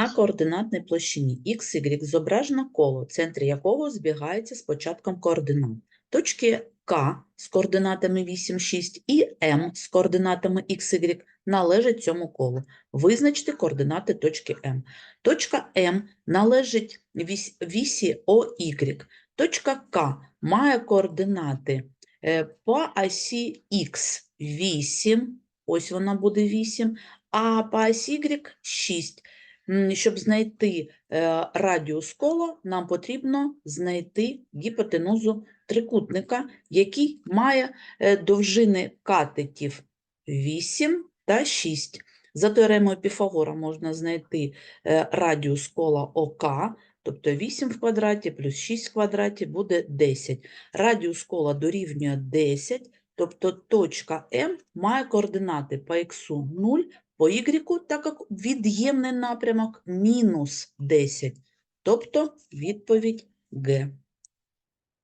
На координатній площині x, y зображено коло, центр якого збігається з початком координат. Точки К з координатами 8, 6 і М з координатами x, y належать цьому колу. Визначте координати точки М. Точка М належить вісі ОY. Точка К має координати е, по осі Х 8, ось вона буде 8, а по осі Y 6. Щоб знайти е, радіус кола, нам потрібно знайти гіпотенузу трикутника, який має е, довжини катетів 8 та 6. За теоремою Піфагора можна знайти е, радіус кола ОК, тобто 8 в квадраті плюс 6 в квадраті буде 10. Радіус кола дорівнює 10, тобто точка М має координати по х 0, по y, так як від'ємний напрямок мінус 10, тобто відповідь Г.